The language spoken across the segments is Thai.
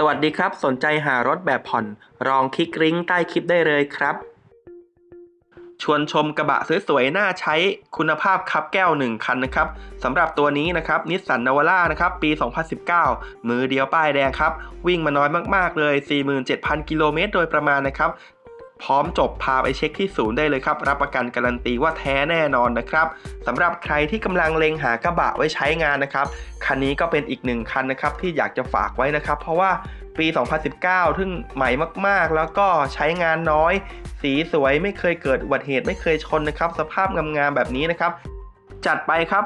สวัสดีครับ สนใจหารถแบบผ่อนลองคลิกลิงก์ใต้คลิปได้เลยครับ ชวนชมกระบะสวยๆน่าใช้คุณภาพคับแก้ว 1 คันนะครับสำหรับตัวนี้นะครับนิสสันนาวาร่านะครับปี 2019 มือเดียวป้ายแดงครับ วิ่งมาน้อยมากๆเลย 47,000 กิโลเมตรโดยประมาณนะครับพร้อมจบพาไปเช็คที่ศูนย์ได้เลยครับ รับประกันการันตีว่าแท้แน่นอนนะครับสำหรับใครที่กำลังเล็งหากระบะไว้ใช้งานนะครับ คันนี้ก็เป็นอีกหนึ่งคันนะครับที่อยากจะฝากไว้นะครับ เพราะว่าปี 2019 ซึ่งใหม่มากๆ แล้วก็ใช้งานน้อย สีสวยไม่เคยเกิดอุบัติเหตุไม่เคยชนนะครับ สภาพงามๆแบบนี้นะครับ จัดไปครับ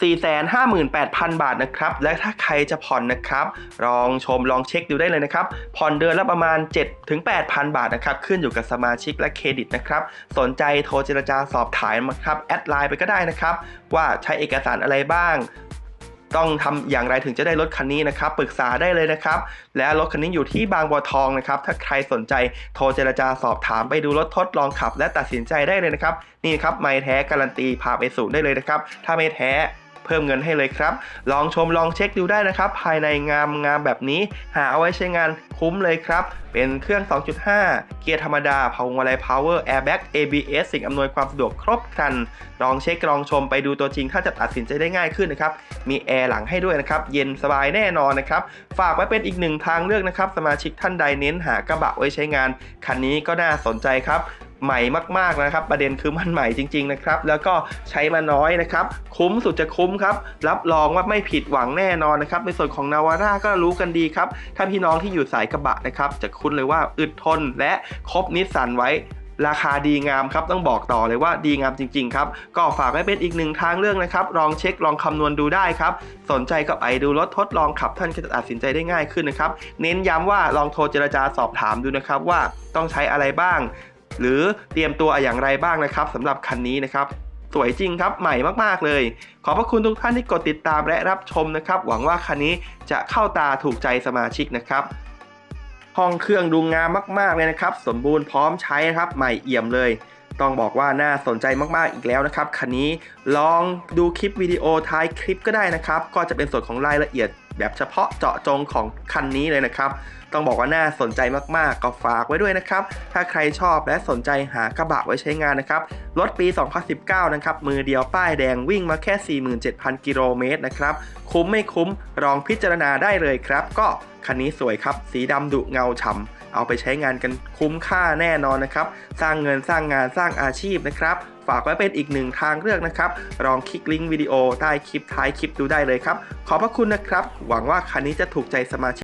458,000 บาทนะครับ และถ้าใครจะผ่อนนะครับ ลองชมลองเช็คดูได้เลยนะครับ ผ่อนเดือนละประมาณ 7-8,000 บาทนะครับ ขึ้นอยู่กับสมาชิกและเครดิตนะครับ สนใจโทรเจรจาสอบถามมาครับ แอดไลน์ไปก็ได้นะครับ ว่าใช้เอกสารอะไรบ้าง ต้องทำอย่างไรถึงจะได้รถคันนี้นะครับ ปรึกษาได้เลยนะครับ และรถคันนี้อยู่ที่บางบัวทองนะครับ ถ้าใครสนใจโทรเจรจาสอบถามไปดูรถทดลองขับ และตัดสินใจได้เลยนะครับ นี่ครับไม่แท้การันตีพาไปสู่ได้เลยนะครับ ถ้าไม่แท้ เพิ่มเงินให้เลยครับ ลองชมลองเช็คดูได้นะครับ ภายในงามงามแบบนี้ หาเอาไว้ใช้งานคุ้มเลยครับ เป็นเครื่อง 2.5 เกียร์ธรรมดาพาวงมาลัยพาวเวอร์แอร์แบ็ก ABS สิ่งอำนวยความสะดวกครบครัน ลองเช็คลองชมไปดูตัวจริงถ้าจะตัดสินใจได้ง่ายขึ้นนะครับ มีแอร์หลังให้ด้วยนะครับ เย็นสบายแน่นอนนะครับ ฝากไว้เป็นอีกหนึ่งทางเลือกนะครับ สมาชิกท่านใดเน้นหากระบะไว้ใช้งาน คันนี้ก็น่าสนใจครับ ใหม่มากๆนะครับ ประเด็นคือมันใหม่จริง ๆนะครับ แล้วก็ใช้มาน้อยนะครับ คุ้มสุดจะคุ้มครับ รับรองว่าไม่ผิดหวังแน่นอนนะครับ ในส่วนของนาวาร่าก็รู้กันดีครับ ถ้าพี่น้องที่อยู่สายกระบะนะครับ จะคุ้นเลยว่าอึดทนและครบนิสสันไว้ราคาดีงามครับต้องบอกต่อเลยว่าดีงามจริง ๆ ครับ ก็ฝากไว้เป็นอีกหนึ่งทางเลือกนะครับลองเช็คลองคำนวณดูได้ครับ สนใจก็ไปดูรถทดลองขับท่านก็จะตัดสินใจได้ง่ายขึ้นนะครับ เน้นย้ำว่าลองโทรเจรจาสอบถามดูนะครับว่าต้องใช้อะไรบ้าง หรือเตรียมตัวอย่างไรบ้างนะครับสำหรับคันนี้นะครับสวยจริงครับใหม่มากๆเลย ขอบพระคุณทุกท่านที่กดติดตามและรับชมนะครับ หวังว่าคันนี้จะเข้าตาถูกใจสมาชิกนะครับ ห้องเครื่องดูงามมากๆเลยนะครับ สมบูรณ์พร้อมใช้นะครับ ใหม่เอี่ยมเลย ต้องบอกว่าน่าสนใจมากๆอีกแล้วนะครับคันนี้ลองดูคลิปวิดีโอท้ายคลิปก็ได้นะครับ ก็จะเป็นส่วนของรายละเอียด แบบเฉพาะเจาะจงของคันนี้เลยนะครับ ต้องบอกว่าน่าสนใจมากๆ ก็ฝากไว้ด้วยนะครับ ถ้าใครชอบและสนใจหากระบะไว้ใช้งานนะครับ รถปี 2019 นะครับ มือเดียวป้ายแดงวิ่งมาแค่ 47,000 กิโลเมตรนะครับ คุ้มไม่คุ้มลองพิจารณาได้เลยครับ ก็คันนี้สวยครับ สีดำดุเงาฉ่ำเอาไปใช้งานกันคุ้มค่าแน่นอนนะครับ สร้างเงินสร้างงานสร้างอาชีพนะครับ ฝากไว้เป็นอีกหนึ่งทางเลือกนะครับ ลองคลิกลิงก์วิดีโอใต้คลิปท้ายคลิปดูได้เลยครับ ขอบพระคุณนะครับ หวังว่าคันนี้จะถูกใจสมาชิก